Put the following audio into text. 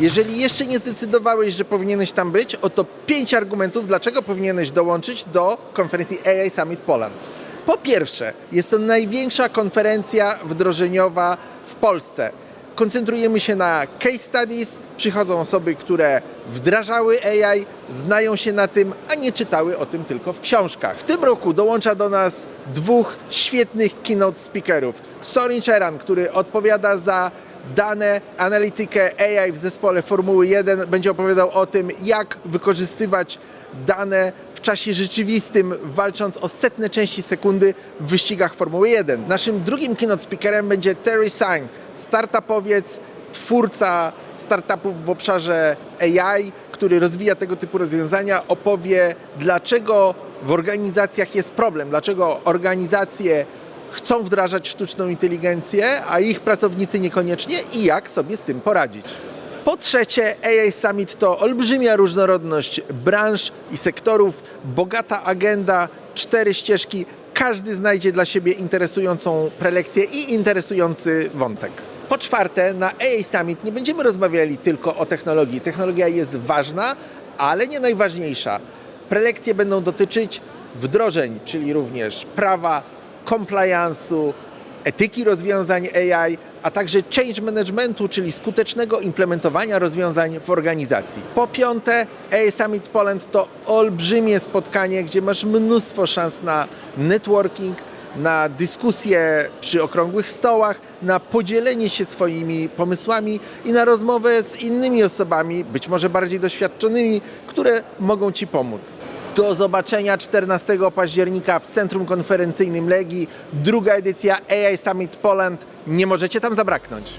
Jeżeli jeszcze nie zdecydowałeś, że powinieneś tam być, oto pięć argumentów, dlaczego powinieneś dołączyć do konferencji AI Summit Poland. Po pierwsze, jest to największa konferencja wdrożeniowa w Polsce. Koncentrujemy się na case studies, przychodzą osoby, które wdrażały AI, znają się na tym, a nie czytały o tym tylko w książkach. W tym roku dołącza do nas dwóch świetnych keynote speakerów. Sorin Cheran, który odpowiada za dane, analitykę AI w zespole Formuły 1, będzie opowiadał o tym, jak wykorzystywać dane w czasie rzeczywistym, walcząc o setne części sekundy w wyścigach Formuły 1. Naszym drugim keynote speakerem będzie Terry Sign, startupowiec, twórca startupów w obszarze AI, który rozwija tego typu rozwiązania, opowie, dlaczego w organizacjach jest problem, dlaczego organizacje chcą wdrażać sztuczną inteligencję, a ich pracownicy niekoniecznie i jak sobie z tym poradzić. Po trzecie, AI Summit to olbrzymia różnorodność branż i sektorów, bogata agenda, cztery ścieżki. Każdy znajdzie dla siebie interesującą prelekcję i interesujący wątek. Po czwarte, na AI Summit nie będziemy rozmawiali tylko o technologii. Technologia jest ważna, ale nie najważniejsza. Prelekcje będą dotyczyć wdrożeń, czyli również prawa, compliance'u, etyki rozwiązań AI, a także change managementu, czyli skutecznego implementowania rozwiązań w organizacji. Po piąte, AI Summit Poland to olbrzymie spotkanie, gdzie masz mnóstwo szans na networking, na dyskusje przy okrągłych stołach, na podzielenie się swoimi pomysłami i na rozmowę z innymi osobami, być może bardziej doświadczonymi, które mogą Ci pomóc. Do zobaczenia 14 października w Centrum Konferencyjnym Legii, druga edycja AI Summit Poland. Nie możecie tam zabraknąć.